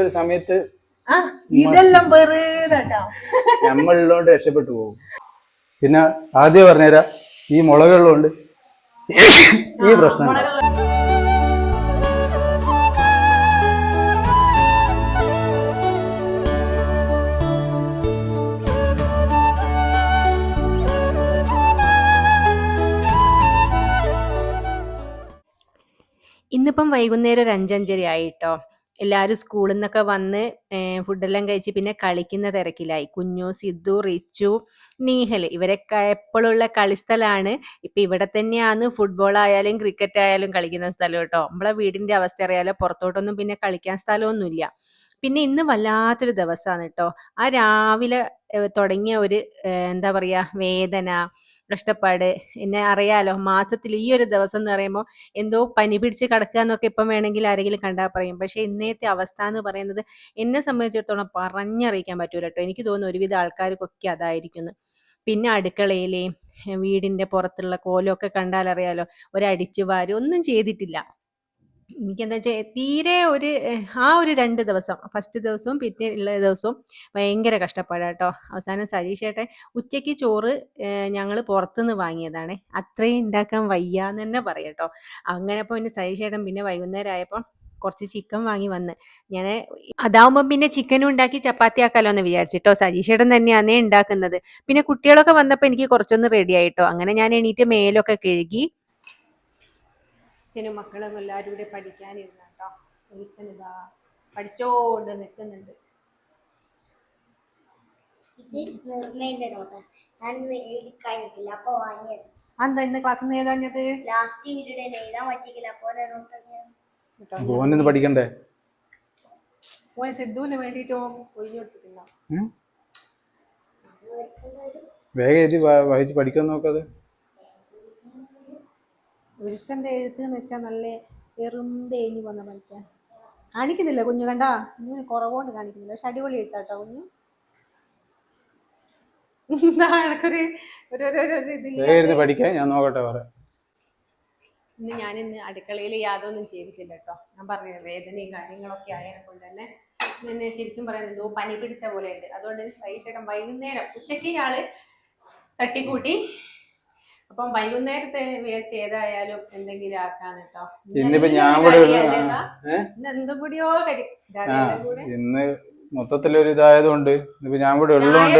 ഒരു സമയത്ത് ആ ഇതെല്ലാം വെറുതെട്ടോ. നമ്മളിലോണ്ട് രക്ഷപ്പെട്ടു പോകും. പിന്നെ ആദ്യം പറഞ്ഞുതരാം ഈ മുളകുള്ളതുകൊണ്ട് ഈ പ്രശ്നം ഇന്നിപ്പം വൈകുന്നേരം ഒരു അഞ്ചഞ്ചര ആയിട്ടോ എല്ലാവരും സ്കൂളിൽ നിന്നൊക്കെ വന്ന് ഫുഡെല്ലാം കഴിച്ച് പിന്നെ കളിക്കുന്ന തിരക്കിലായി. കുഞ്ഞു സിദ്ധു റിച്ചു നീഹൽ ഇവരൊക്കെ എപ്പോഴുള്ള കളിസ്ഥലാണ്. ഇപ്പൊ ഇവിടെ തന്നെയാണ് ഫുട്ബോൾ ആയാലും ക്രിക്കറ്റ് ആയാലും കളിക്കുന്ന സ്ഥലം കേട്ടോ. നമ്മളെ വീടിന്റെ അവസ്ഥ അറിയാലോ പുറത്തോട്ടൊന്നും പിന്നെ കളിക്കാൻ സ്ഥലമൊന്നുമില്ല. പിന്നെ ഇന്ന് വല്ലാത്തൊരു ദിവസമാണ് കേട്ടോ. ആ രാവിലെ തുടങ്ങിയ ഒരു എന്താ പറയാ വേദന കഷ്ടപ്പാട്. എന്നെ അറിയാലോ മാസത്തിൽ ഈ ഒരു ദിവസം എന്ന് പറയുമ്പോൾ എന്തോ പനി പിടിച്ച് കിടക്കുക എന്നൊക്കെ ഇപ്പം വേണമെങ്കിൽ ആരെങ്കിലും കണ്ടാൽ പറയും. പക്ഷെ ഇന്നത്തെ അവസ്ഥ എന്ന് പറയുന്നത് എന്നെ സംബന്ധിച്ചിടത്തോളം പറഞ്ഞറിയിക്കാൻ പറ്റൂല കേട്ടോ. എനിക്ക് തോന്നുന്നു ഒരുവിധ ആൾക്കാർക്കൊക്കെ അതായിരിക്കുന്നു. പിന്നെ അടുക്കളയിലെ വീടിന്റെ പുറത്തുള്ള കോലമൊക്കെ കണ്ടാൽ അറിയാലോ ഒരടിച്ചു വാരി ഒന്നും ചെയ്തിട്ടില്ല. എനിക്കെന്താ വെച്ചാൽ തീരെ ഒരു ആ ഒരു രണ്ട് ദിവസം ഫസ്റ്റ് ദിവസവും പിന്നെ ഉള്ള ദിവസവും ഭയങ്കര കഷ്ടപ്പാടാട്ടോ അവസാനം സതീഷേട്ടൻ ഉച്ചയ്ക്ക് ചോറ് ഞങ്ങൾ പുറത്തുനിന്ന് വാങ്ങിയതാണ്. അത്രയും ഉണ്ടാക്കാൻ വയ്യാന്ന് തന്നെ പറയട്ടോ അങ്ങനെ അപ്പോൾ പിന്നെ സതീഷേട്ടൻ പിന്നെ വൈകുന്നേരം ആയപ്പോൾ കുറച്ച് ചിക്കൻ വാങ്ങി വന്ന്. ഞാൻ അതാവുമ്പോൾ പിന്നെ ചിക്കനും ഉണ്ടാക്കി ചപ്പാത്തി ആക്കാലോ എന്ന് വിചാരിച്ചിട്ടോ സജീഷേടൻ തന്നെയാണ് ഉണ്ടാക്കുന്നത് പിന്നെ കുട്ടികളൊക്കെ വന്നപ്പോൾ എനിക്ക് കുറച്ചൊന്ന് റെഡി ആയിട്ടോ അങ്ങനെ ഞാൻ എണീറ്റ് മേലൊക്കെ കഴുകി അച്ഛനും മക്കളും എല്ലാവരും കൂടെ പഠിക്കാനിരുന്ന കേട്ടോ ഒരുത്തനിതാ പഠിച്ചോണ്ട് നിൽക്കുന്നുണ്ട് എന്താ ഇന്ന് ലാസ്റ്റ് പഠിക്കണ്ടേ? സിദ്ധുവിന് ഒഴിഞ്ഞു? വേഗം എഴുതി വഹിച്ച് വായിച്ച് പഠിക്കാൻ നോക്കാതെ ഒരുത്തന്റെ എഴുത്ത് എന്ന് വെച്ചാൽ നല്ല എറുമ്പേഞ്ഞു പോന്ന പോലത്തെ കാണിക്കുന്നില്ല കുഞ്ഞു കണ്ടാ? കുഞ്ഞിന് കുറവുകൊണ്ട് കാണിക്കുന്നില്ല. പക്ഷെ അടിപൊളി എഴുത്താട്ടോ കുഞ്ഞു. എന്താ എനക്കൊരു ഒരു ഒരു ഒരു ഒരു ഇതില്ല എഴുതി പഠിക്കാൻ ഞാൻ നോക്കട്ടെ പറയാം ഇന്ന് ഞാൻ ഇന്ന് അടുക്കളയിൽ യാതൊന്നും ചെയ്തിട്ടില്ല കേട്ടോ ഞാൻ പറഞ്ഞില്ല വേദനയും കാര്യങ്ങളൊക്കെ ആയതിനെ കൊണ്ട് തന്നെ എന്നെ ശരിക്കും പറയുന്നത് എന്തോ പനി പിടിച്ച പോലെ ഉണ്ട് അതുകൊണ്ട് സൈഷേട്ടൻ വൈകുന്നേരം ഉച്ചയ്ക്ക് ആൾ തട്ടിക്കൂട്ടി അപ്പം വൈകുന്നേരത്തെ വിചാരിച്ച് ഏതായാലും എന്തെങ്കിലും ആക്കാന്ന് കേട്ടോ. ഇന്നിപ്പോ ഞാൻ ഇവിടെ അല്ലേതാ? ഏ? ഇന്ന് മൊത്തത്തിലൊരു ഇതായതുകൊണ്ട് ഇന്നിപ്പോ ഞാൻ ഇവിടെ ഉള്ളതുകൊണ്ട്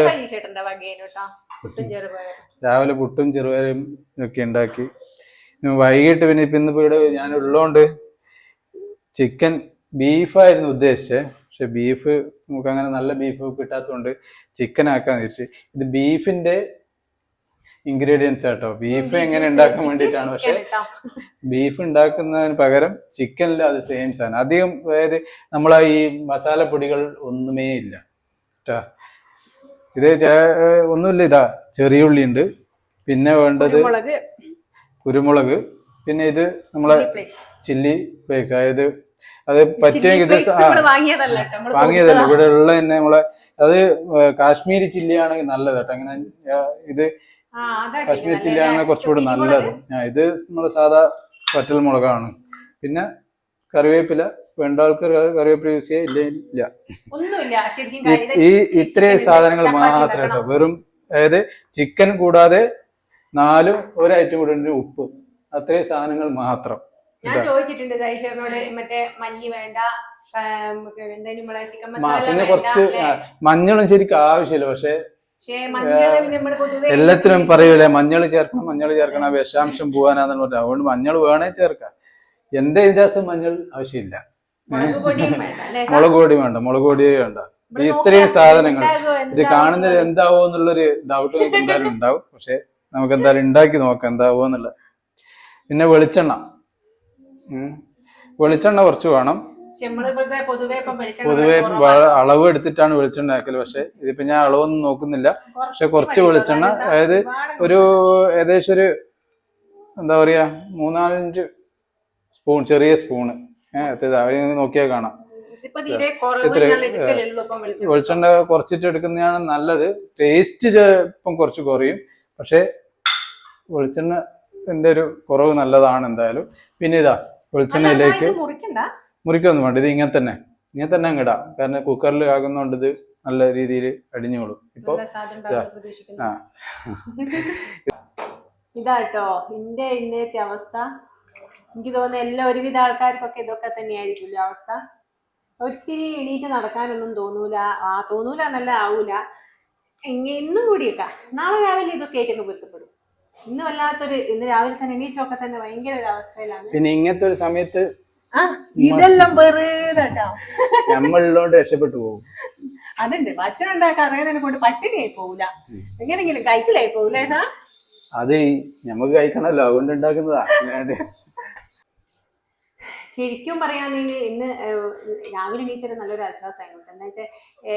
രാവിലെ പുട്ടും ചെറുപയറും ഒക്കെ ഉണ്ടാക്കി. വൈകിട്ട് പിന്നെ ഇപ്പൊ ഇന്നിപ്പോ ഇവിടെ ഞാൻ ഉള്ളതുകൊണ്ട് ചിക്കൻ ബീഫായിരുന്നു ഉദ്ദേശിച്ചത് പക്ഷെ ബീഫ് നമുക്ക് അങ്ങനെ നല്ല ബീഫ് കിട്ടാത്തതുകൊണ്ട് ചിക്കൻ ആക്കാൻ തിരിച്ച് ഇത് ബീഫിന്റെ ഇൻഗ്രീഡിയൻസ് കേട്ടോ ബീഫ് എങ്ങനെ ഉണ്ടാക്കാൻ വേണ്ടിയിട്ടാണ്. പക്ഷെ ബീഫ് ഉണ്ടാക്കുന്നതിന് പകരം ചിക്കനിൽ അത് സെയിം സാധനം. അധികം അതായത് നമ്മളെ ഈ മസാലപ്പൊടികൾ ഒന്നുമേ ഇല്ല. കേട്ടോ ഇത് ഒന്നുമില്ല ഇതാ. ചെറിയ ഉള്ളി ഉണ്ട്. പിന്നെ വേണ്ടത് മുളക് കുരുമുളക്. പിന്നെ ഇത് നമ്മളെ ചില്ലി ഫ്ലേക്സ് അതായത് അത് പറ്റുമെങ്കിൽ ഇത് വാങ്ങിയതല്ല ഇവിടെ ഉള്ള തന്നെ നമ്മളെ അത് കാശ്മീരി ചില്ലിയാണെങ്കിൽ നല്ലത് കേട്ടോ അങ്ങനെ ഇത് ആ, ചില്ലിയാണ് കുറച്ചുകൂടി നല്ലത്. ഇത് നമ്മൾ സാധാ വറ്റൽ മുളകാണ്. പിന്നെ കറിവേപ്പില വേണ്ട ആൾക്കാർ കറിവേപ്പില യൂസ് ചെയ്യുക ഇല്ല ഈ- ഇത്രയും സാധനങ്ങൾ മാത്രമേ മാത്രം കേട്ടോ. വെറും അതായത് ചിക്കൻ കൂടാതെ നാലും ഒരു ഐറ്റം കൂടെ ഉണ്ട് ഉപ്പ്. അത്രയും സാധനങ്ങൾ മാത്രം. ഞാൻ ചോദിച്ചിട്ടുണ്ട് മറ്റേ മല്ലി വേണ്ട പിന്നെ കുറച്ച് മഞ്ഞളും ശരിക്കും ആവശ്യമില്ല. പക്ഷെ എല്ലാത്തിനും പറയൂലേ മഞ്ഞൾ ചേർക്കണം മഞ്ഞൾ ചേർക്കണം വിഷാംശം പോകാനാന്ന് പറഞ്ഞു അതുകൊണ്ട് മഞ്ഞൾ വേണേ ചേർക്കാം. എന്റെ ഇതിനകത്ത് മഞ്ഞൾ ആവശ്യമില്ല. മുളക് പൊടി വേണ്ട മുളക് പൊടിയേ വേണ്ട ഇത്രയും സാധനങ്ങൾ ഇത് കാണുന്നത് എന്താവോ എന്നുള്ളൊരു ഡൗട്ട് നമുക്ക് എന്തായാലും ഉണ്ടാവും. പക്ഷെ നമുക്ക് എന്തായാലും ഉണ്ടാക്കി നോക്കാം എന്താവോ എന്നുള്ള പിന്നെ വെളിച്ചെണ്ണ. വെളിച്ചെണ്ണ കുറച്ച് വേണം. പൊതുവെ ഇപ്പം അളവ് എടുത്തിട്ടാണ് വെളിച്ചെണ്ണ ആക്കൽ. പക്ഷെ ഇതിപ്പോ ഞാൻ അളവൊന്നും നോക്കുന്നില്ല. പക്ഷെ കുറച്ച് വെളിച്ചെണ്ണ അതായത് ഒരു ഏകദേശം ഒരു എന്താ പറയാ മൂന്നാലഞ്ച് സ്പൂൺ ചെറിയ സ്പൂണ്. ഏഹ് നോക്കിയാൽ കാണാം. ഇപ്പം വെളിച്ചെണ്ണ. കുറച്ചിട്ട് എടുക്കുന്നതാണ് നല്ലത്. ടേസ്റ്റ് ചിലപ്പം കുറച്ച് കുറയും. പക്ഷെ വെളിച്ചെണ്ണ ഒരു കുറവ് നല്ലതാണ് എന്തായാലും. പിന്നെ ഇതാ വെളിച്ചെണ്ണയിലേക്ക് മുറിക്കൊന്നും വേണ്ട. ഇത് ഇങ്ങനെ തന്നെ. ഇങ്ങനെ തന്നെ അങ്ങ് ഇടാം. കാരണം കുക്കറിൽ ആകുന്നോണ്ട് ഇത് നല്ല രീതിയിൽ അടിഞ്ഞോളും ഇപ്പൊ ആ. ഇതാട്ടോ. ഇന്റെ ഇന്നത്തെ അവസ്ഥ. എനിക്ക് തോന്നുന്നു എല്ലാ ഒരുവിധ ആൾക്കാർക്കൊക്കെ ഇതൊക്കെ തന്നെയായിരിക്കില്ല അവസ്ഥ. ഒത്തിരി എണീറ്റ് നടക്കാനൊന്നും തോന്നൂല. ആ തോന്നൂല നല്ല ആവൂല. ഇന്നും കൂടിയൊക്കെ. നാളെ രാവിലെ ഇതൊക്കെ ആയിട്ടൊക്കെ പൊരുത്തപ്പെടും. ഇന്ന് വല്ലാത്തൊരു ഇന്ന് രാവിലെ തന്നെ എണീച്ചൊക്കെ തന്നെ ഭയങ്കര ഒരു അവസ്ഥയിലാണ്. പിന്നെ ഇങ്ങനത്തെ ഒരു സമയത്ത് ഇതെല്ലാം വെറുതെട്ടോ. നമ്മളിലോട്ട് രക്ഷപ്പെട്ടു പോകും. അതുണ്ട് ഭക്ഷണം ഉണ്ടാക്കാൻ അറിയാതെ കൊണ്ട് പട്ടിണിയായി പോവില്ല എങ്ങനെങ്കിലും കഴിച്ചിലായി പോകൂല ഏതാ അത് നമുക്ക് കഴിക്കണല്ലോ അതുകൊണ്ട് ഉണ്ടാക്കുന്നതാ. ശരിക്കും പറയാണെങ്കിൽ ഇന്ന് രാവിലെ എണീച്ചൊരു നല്ലൊരു ആശ്വാസമായിരുന്നു. എന്താ വെച്ചാൽ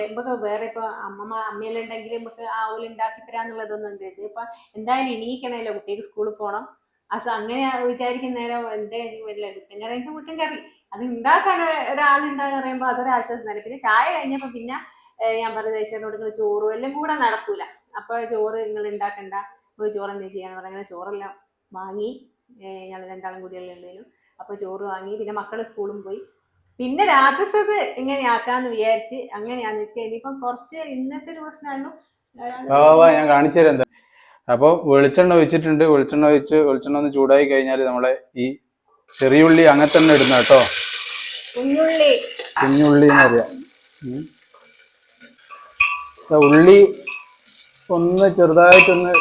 നമുക്ക് വേറെ ഇപ്പോൾ അമ്മമ്മ അമ്മയെല്ലാം ഉണ്ടെങ്കിൽ നമുക്ക് ആ ഓല ഉണ്ടാക്കി തരാന്നുള്ളതൊന്നും ഉണ്ട്. ഇതിപ്പോൾ എന്തായാലും എണീക്കണമല്ലോ കുട്ടിക്ക് സ്കൂളിൽ പോകണം അത് അങ്ങനെ വിചാരിക്കുന്ന നേരം ഇനി വരില്ല കുട്ടൻ കറി വെച്ചാൽ കുട്ടൻ കറി. അത് ഉണ്ടാക്കാൻ ഒരാളുണ്ടെന്ന് പറയുമ്പോൾ അതൊരു ആശ്വാസം തന്നെ പിന്നെ ചായ കഴിഞ്ഞപ്പോൾ പിന്നെ ഞാൻ പറഞ്ഞ ദേശീയനോട് നിങ്ങൾ ചോറും എല്ലാം കൂടെ നടക്കൂല. അപ്പോൾ ചോറ് നിങ്ങൾ ഉണ്ടാക്കണ്ട പോയി ചോറ് എന്താ ചെയ്യാന്ന് പറഞ്ഞാൽ ചോറെല്ലാം വാങ്ങി ഞങ്ങൾ രണ്ടാളും കൂടിയല്ലേ എന്തെങ്കിലും അപ്പോൾ ചോറ് വാങ്ങി പിന്നെ മക്കൾ സ്കൂളും പോയി. പിന്നെ രാത്രിത്തത് ഇങ്ങനെയാക്കാന്ന് വിചാരിച്ച് അങ്ങനെയാന്ന് ഇനിയിപ്പം കുറച്ച് ഇന്നത്തെ ഒരു പ്രശ്നമാണ് വാ വാ, വാ ഞാൻ കാണിച്ചു തരാം എന്താ. അപ്പോൾ വെളിച്ചെണ്ണ ഒഴിച്ചിട്ടുണ്ട്. വെളിച്ചെണ്ണ ഒഴിച്ച് വെളിച്ചെണ്ണ ഒന്ന് ചൂടായി കഴിഞ്ഞാൽ നമ്മളെ ഈ ചെറിയുള്ളി അങ്ങനെ തന്നെ ഇടുന്ന കേട്ടോ. കുഞ്ഞുള്ളി. എന്ന് പറയാം. ഉം. ഉള്ളി ഒന്ന് ചെറുതായിട്ടൊന്ന്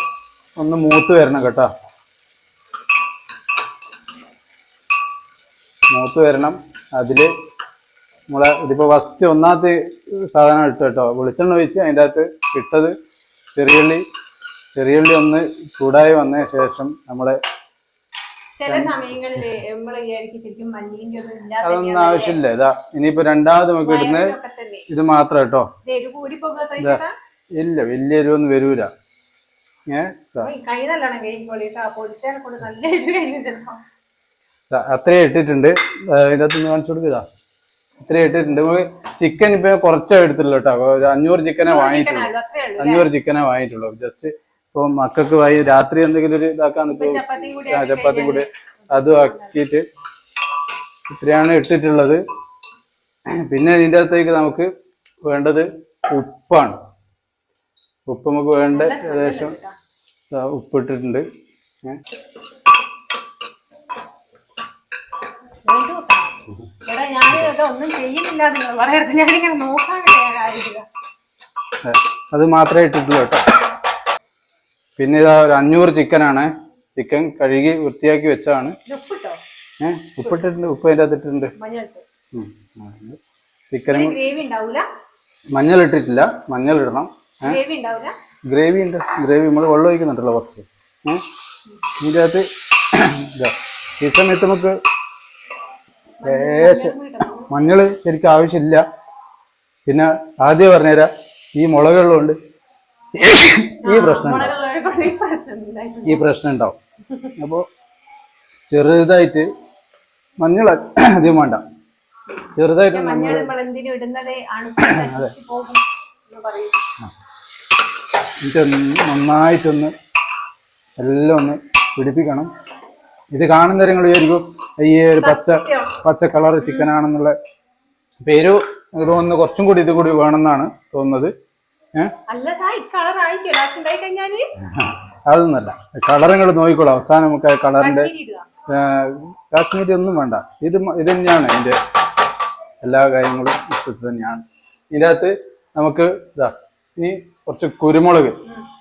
ഒന്ന് മൂത്ത് വരണം കേട്ടോ. മൂത്ത് വരണം. അതിൽ നമ്മളെ ഇതിപ്പോ ഫസ്റ്റ് ഒന്നാമത്തെ സാധനം ഇട്ടു കേട്ടോ. വെളിച്ചെണ്ണ ഒഴിച്ച് അതിന്റെ അകത്ത് ഇട്ടത് ചെറിയുള്ളി ചെറിയുള്ളി ഒന്ന് ചൂടായി വന്ന ശേഷം നമ്മളെ ചില സമയങ്ങളിൽ നമ്മൾ ശരിക്കും മല്ലിന്റെ അതൊന്നും ആവശ്യമില്ല. ഇതാ ഇനിയിപ്പോ രണ്ടാമത് നമുക്ക് ഇടുന്നത് തന്നെ. ഇത് മാത്രം കേട്ടോ. ഇല്ല വലിയ എരിവൊന്നും വരൂല. അത്രേ ഇട്ടിട്ടുണ്ട്. ഇതിനകത്ത് കാണിച്ചു കൊടുക്കുക അത്രേ ഇട്ടിട്ടുണ്ട്. ചിക്കൻ ഇപ്പൊ കുറച്ചേ എടുത്തുള്ളൂ കേട്ടോ. ഒരു അഞ്ഞൂറ് ചിക്കനെ വാങ്ങിയിട്ടുള്ളൂ. അഞ്ഞൂറ് ചിക്കനെ വാങ്ങിയിട്ടുള്ളൂ. ജസ്റ്റ് ഇപ്പൊ മക്കൾക്ക് വൈ രാത്രി എന്തെങ്കിലും ഒരു ഇതാക്കാൻ ഇപ്പൊ ചപ്പാത്തി കൂടി ആ ചപ്പാത്തി കൂടി അതും ആക്കിയിട്ട് ഇത്രയാണ് ഇട്ടിട്ടുള്ളത്. പിന്നെ ഇതിന്റെ അകത്തേക്ക് നമുക്ക് വേണ്ടത് ഉപ്പാണ്. ഉപ്പ് നമുക്ക് വേണ്ട ഏകദേശം ഉപ്പിട്ടിട്ടുണ്ട് അത് മാത്രമേ ഇട്ടിട്ടുള്ളൂ കേട്ടോ. പിന്നെ ഇതാ ഒരു അഞ്ഞൂറ് ചിക്കനാണ് ചിക്കൻ കഴുകി വൃത്തിയാക്കി വെച്ചാണ് ഏഹ് ഉപ്പിട്ടിട്ടുണ്ട്. ഉപ്പ് അതിന്റെ അകത്തിട്ടുണ്ട്. ചിക്കനും മഞ്ഞൾ ഇട്ടിട്ടില്ല. മഞ്ഞൾ ഇടണം. ഗ്രേവി ഉണ്ട്. ഗ്രേവി നമ്മൾ വെള്ളം ഒഴിക്കുന്നുണ്ടല്ലോ കുറച്ച്. ഇതിന്റെ അകത്ത് ഈ സമയത്ത് നമുക്ക് മഞ്ഞൾ ശരിക്കും ആവശ്യമില്ല. പിന്നെ ആദ്യം പറഞ്ഞുതരാം. ഈ മുളകുള്ളതുകൊണ്ട് ഈ പ്രശ്നം. ഈ പ്രശ്നം ഉണ്ടാവും. അപ്പോൾ ചെറുതായിട്ട് മഞ്ഞൾ അധികം വേണ്ട. ചെറുതായിട്ട് മഞ്ഞൾ നമ്മൾ എന്തിനും ഇടുന്നത്? അണുക്കൾ പോകും എന്ന് പറയും എന്നിട്ട് ഒന്ന് നന്നായിട്ടൊന്ന് എല്ലാം ഒന്ന് പിടിപ്പിക്കണം. ഇത് കാണുന്ന നിങ്ങൾ വിചാരിക്കും ഈ ഒരു പച്ച പച്ച കളർ ചിക്കൻ ആണെന്നുള്ള പേര്. തോന്നുന്നു കുറച്ചും കൂടി ഇത് കൂടി വേണമെന്നാണ് തോന്നുന്നത്. അതൊന്നല്ല കളർ നിങ്ങൾ നോക്കിക്കോളാം. അവസാനം നമുക്ക് കളറിന്റെ കാശ്മീരി ഒന്നും വേണ്ട. ഇത് ഇത് തന്നെയാണ് ഇതിന്റെ എല്ലാ കാര്യങ്ങളും ഇത് തന്നെയാണ്. ഇതിന്റെ അകത്ത് നമുക്ക് ഇതാ ഇനി കുറച്ച് കുരുമുളക്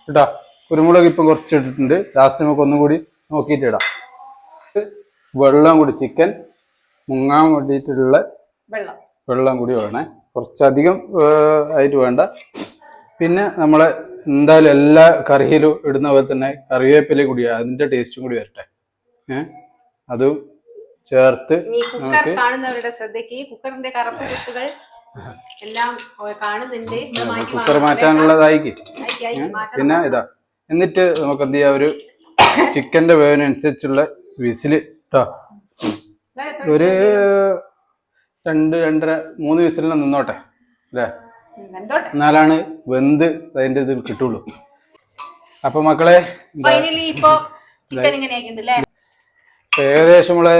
കേട്ടോ കുരുമുളക് ഇപ്പം കുറച്ച് ഇട്ടിട്ടുണ്ട്. ലാസ്റ്റ് നമുക്ക് ഒന്നും കൂടി നോക്കിയിട്ട് ഇടാം. വെള്ളം കൂടി ചിക്കൻ മുങ്ങാൻ വേണ്ടിയിട്ടുള്ള വെള്ളം. വെള്ളം കൂടി വേണേ. കുറച്ചധികം ആയിട്ട് വേണ്ട. പിന്നെ നമ്മളെ എന്തായാലും എല്ലാ കറിയിലും ഇടുന്ന പോലെ തന്നെ കറിവേപ്പില കൂടി അതിന്റെ ടേസ്റ്റും കൂടി വരട്ടെ. ഏഹ് അതും ചേർത്ത് കാണുന്നവരുടെ ശ്രദ്ധയ്ക്ക് കുക്കറിന്റെ കറുപ്പ് കുത്തുകൾ എല്ലാം ഓ, കാണുന്നുണ്ട്. ഇത് മാറ്റി കുക്കർ മാറ്റാനുള്ളതായിക്ക് മാറ്റി അയച്ച് മാറ്റണം. പിന്നെ ഇതാ എന്നിട്ട് നമുക്ക് എന്ത് ചെയ്യാം? ഒരു ചിക്കന്റെ വേവിനനുസരിച്ചുള്ള വിസിൽ കേട്ടോ ഒരു രണ്ട് രണ്ടര മൂന്ന് വിസിലിന് നിന്നോട്ടെ അല്ലേ? എന്നാലാണ് വെന്ത് അതിന്റെ ഇത് കിട്ടുള്ളൂ. അപ്പൊ മക്കളെ ഏകദേശം നമ്മളെ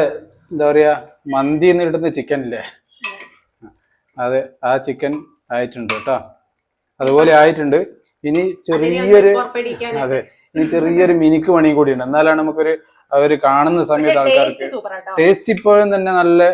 എന്താ പറയാ മന്തി എന്ന് കിട്ടുന്ന ചിക്കൻ ഇല്ലേ? അത് ആ ചിക്കൻ ആയിട്ടുണ്ട് കേട്ടോ. അതുപോലെ ആയിട്ടുണ്ട്. ഇനി ചെറിയൊരു അതെ ഇനി ചെറിയൊരു മിനിക്ക് പണി ഉണ്ട് എന്നാലാണ് നമുക്കൊരു അവർ കാണുന്ന സമയത്ത് ആൾക്കാർക്ക് ടേസ്റ്റ് ഇപ്പോഴും തന്നെ നല്ല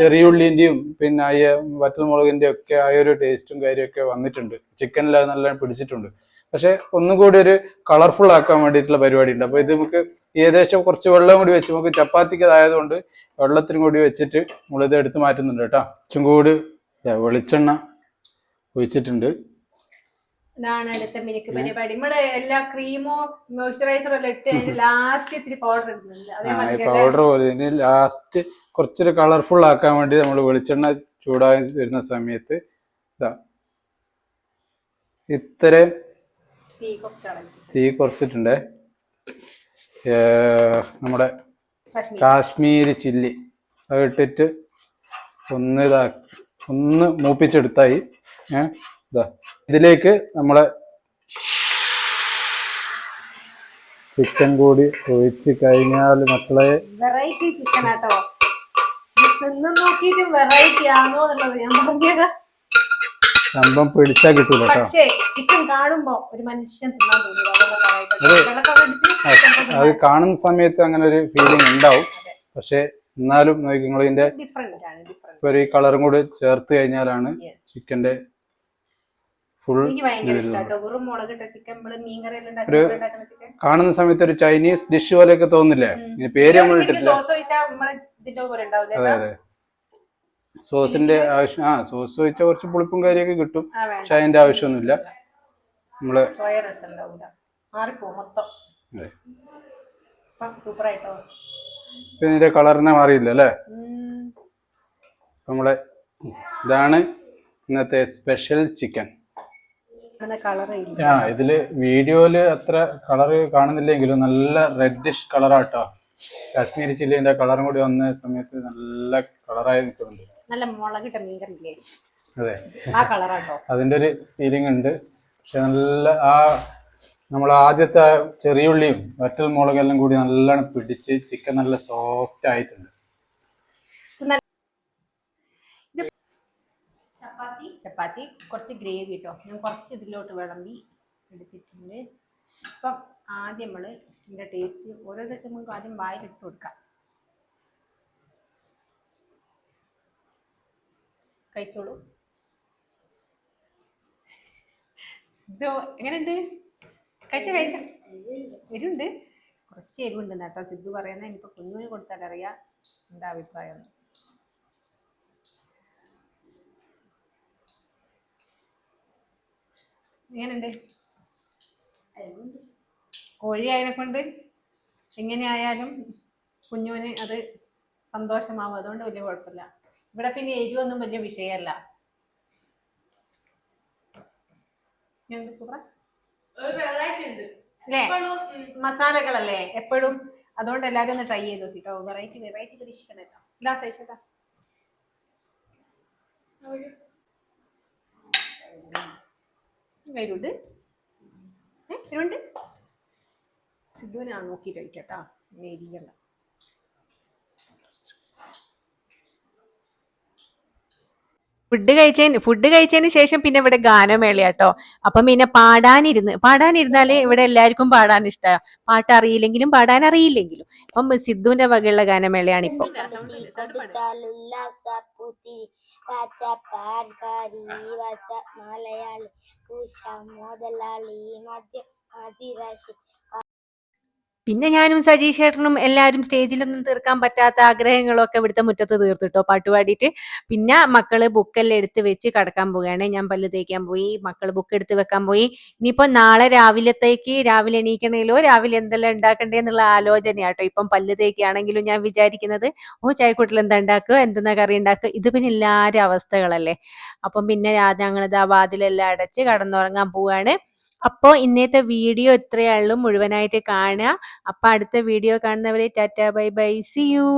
ചെറിയുള്ളിന്റെയും പിന്നെ ഈ വറ്റൽമുളകിന്റെ ഒക്കെ ആ ഒരു ടേസ്റ്റും കാര്യമൊക്കെ വന്നിട്ടുണ്ട്. ചിക്കനിൽ അത് നല്ല പിടിച്ചിട്ടുണ്ട്. പക്ഷെ ഒന്നും കൂടി ഒരു കളർഫുൾ ആക്കാൻ വേണ്ടിയിട്ടുള്ള പരിപാടി ഉണ്ട് അപ്പൊ ഇത് നമുക്ക് ഏകദേശം കുറച്ച് വെള്ളം കൂടി വെച്ച് നമുക്ക് ചപ്പാത്തിക്ക് അതായതുകൊണ്ട് വെള്ളത്തിനും കൂടി വെച്ചിട്ട് നമ്മളിത് എടുത്ത് മാറ്റുന്നുണ്ട് കേട്ടോ. കുറച്ചും കൂടി വെളിച്ചെണ്ണ ഒഴിച്ചിട്ടുണ്ട്. ഇതാണ് അടുത്ത മിനിക്ക് പരിപാടി. നമ്മൾ എല്ലാ ക്രീമോ മോയ്സ്ചറൈസറോ എല്ലാം ഇട്ട് ലാസ്റ്റ് ഇത്തിരി പൗഡർ ഇടുന്നുണ്ട്. പൗഡർ പോലെ ഇനി ലാസ്റ്റ് കുറച്ചൊരു കളർഫുൾ ആക്കാൻ വേണ്ടി നമ്മൾ വെളിച്ചെണ്ണ ചൂടായി വരുന്ന സമയത്ത് ഇതാ. ഇത്രയും തീ കുറച്ചിട്ടുണ്ട്. നമ്മുടെ കാശ്മീരി. ചില്ലി. അത് ഇട്ടിട്ട് ഒന്ന് ഇതാ ഒന്ന് മൂപ്പിച്ചെടുത്തായി. ഏ ഇതാ ഇതിലേക്ക് നമ്മളെ ചിക്കൻ കൂടി ഒഴിച്ച് കഴിഞ്ഞാൽ മക്കളെ വെറൈറ്റി ചിക്കൻ ആട്ടോ. നോക്കിട്ട് നോക്കിയിട്ട് വെറൈറ്റി ആണോ എന്നുള്ളത് ഞാൻ പറഞ്ഞത് സംഭവം പിടിച്ചാ കിട്ടൂല അത്. കാണുന്ന സമയത്ത് അങ്ങനെ ഒരു ഫീലിംഗ് ഉണ്ടാവും. പക്ഷെ എന്നാലും നോക്കി നിങ്ങൾ ഇതിന്റെ ഒരു കളറും കൂടി ചേർത്ത് കഴിഞ്ഞാലാണ് ചിക്കന്റെ ഫുൾ എനിക്ക് ഭയങ്കര ഇഷ്ടാട്ടോ വെറും മുളകിട്ട ചിക്കൻ നമ്മൾ ഒരു- കാണുന്ന സമയത്ത് ഒരു ചൈനീസ് ഡിഷ് പോലെയൊക്കെ തോന്നില്ലേ പേര് നമ്മൾ ഇട്ടിട്ടില്ല. അതെ അതെ? സോസിന്റെ ആവശ്യം ആ സോസ് ഒഴിച്ചാൽ കുറച്ച് പുളിപ്പും കാര്യമൊക്കെ കിട്ടും. പക്ഷെ അതിന്റെ ആവശ്യമൊന്നുമില്ല. നമ്മൾ ഇതിന്റെ കളറിനെ മാറിയില്ല അല്ലേ. നമ്മളെ ഇതാണ് ഇന്നത്തെ സ്പെഷ്യൽ ചിക്കൻ ഇല്ല. ആ ഇതിൽ വീഡിയോയിൽ അത്ര കളറ് കാണുന്നില്ലെങ്കിലും നല്ല റെഡിഷ് കളറാട്ടോ കാശ്മീരി ചില്ലിന്റെ കളറും കൂടി വന്ന സമയത്ത് നല്ല കളറായി നിൽക്കുന്നുണ്ട് നല്ല മുളകിട്ട അതെ. ആ കളറാട്ടോ അതിന്റെ ഒരു ഫീലിംഗ് ഉണ്ട്. പക്ഷെ നല്ല ആ നമ്മൾ ആദ്യത്തെ ചെറിയുള്ളിയും വറ്റൽ മുളകെല്ലാം കൂടി നല്ലോണം പിടിച്ച് ചിക്കൻ നല്ല സോഫ്റ്റ് ആയിട്ടുണ്ട്. ചപ്പാത്തി കുറച്ച് ഗ്രേവി കേട്ടോ ഞാൻ കുറച്ച് ഇതിലോട്ട് വിളമ്പി എടുത്തിട്ടുണ്ട്. അപ്പം ആദ്യം നമ്മൾ ഇതിന്റെ ടേസ്റ്റ് ഓരോരുത്തർക്ക് നമുക്ക് ആദ്യം വായിലിട്ട് കൊടുക്കാം. കഴിച്ചോളൂ. ഇതോ എങ്ങനെയുണ്ട്? കഴിച്ച കഴിച്ച. എരിവുണ്ട്. കുറച്ച് എരിവുണ്ട് കേട്ടോ സിദ്ധു പറയുന്നത് ഇനിയിപ്പോൾ കുഞ്ഞുവിന് കൊടുത്താലറിയാം. എന്താ അഭിപ്രായം? എങ്ങനെയുണ്ട്? കോഴി ആയതിനെ കൊണ്ട് എങ്ങനെയായാലും കുഞ്ഞുവിന് അത് സന്തോഷമാവും. അതുകൊണ്ട് വലിയ കുഴപ്പമില്ല. ഇവിടെ പിന്നെ എരിവൊന്നും വലിയ വിഷയമല്ല? അല്ലേ? മസാലകളല്ലേ എപ്പോഴും. അതുകൊണ്ട് എല്ലാവരും ഒന്ന് ട്രൈ ചെയ്ത് നോക്കിട്ടോ. വെറൈറ്റി വെറൈറ്റി പരീക്ഷിക്കണല്ലോ ഇല്ല അയച്ചതാ വരുണ്ട്. ഏ വരുണ്ട് സിദ്ധുവിനാണ് നോക്കി കഴിക്കട്ടാ എരിയണ്ട ഫുഡ് കഴിച്ചതിന് ഫുഡ് കഴിച്ചതിന് ശേഷം പിന്നെ ഇവിടെ ഗാനമേളയാട്ടോ. അപ്പം പിന്നെ പാടാനിരുന്ന് പാടാനിരുന്നാൽ ഇവിടെ എല്ലാവർക്കും പാടാൻ ഇഷ്ടമാണ് പാട്ട് അറിയില്ലെങ്കിലും പാടാൻ അറിയില്ലെങ്കിലും അപ്പം സിദ്ധുവിന്റെ വകയുള്ള ഗാനമേളയാണ് ഇപ്പൊ മധ്യ പിന്നെ ഞാനും സജീഷ് ചേട്ടനും എല്ലാവരും സ്റ്റേജിലൊന്നും തീർക്കാൻ പറ്റാത്ത ആഗ്രഹങ്ങളൊക്കെ ഇവിടുത്തെ മുറ്റത്ത് തീർത്തിട്ടോ പാട്ട് പാടിയിട്ട് പിന്നെ മക്കൾ ബുക്കെല്ലാം എടുത്ത് വെച്ച് കടക്കാൻ പോവുകയാണ്. ഞാൻ പല്ല് തേക്കാൻ പോയി മക്കൾ ബുക്ക് എടുത്ത് വെക്കാൻ പോയി. ഇനിയിപ്പോ നാളെ രാവിലത്തേക്ക് രാവിലെ എണീക്കണേലോ രാവിലെ എന്തെല്ലാം ഉണ്ടാക്കണ്ടേ എന്നുള്ള ആലോചനയാട്ടോ. ഇപ്പം പല്ല് തേക്കുകയാണെങ്കിലും ഞാൻ വിചാരിക്കുന്നത് ഓ ചായക്കൂട്ടിൽ എന്താ ഉണ്ടാക്കുക? എന്തെന്നാ കറി ഉണ്ടാക്കുക? ഇത് പിന്നെ എല്ലാവരും അവസ്ഥകളല്ലേ. അപ്പം പിന്നെ ഞങ്ങളിതാ വാതിലെല്ലാം അടച്ച് കടന്നുറങ്ങാൻ പോവാണ് അപ്പോൾ ഇന്നത്തെ വീഡിയോ ഇത്രയേ ഉള്ളൂ. മുഴുവനായിട്ട് കാണുക. അപ്പോൾ അടുത്ത വീഡിയോ കാണുന്നവരെ tata bye bye. See you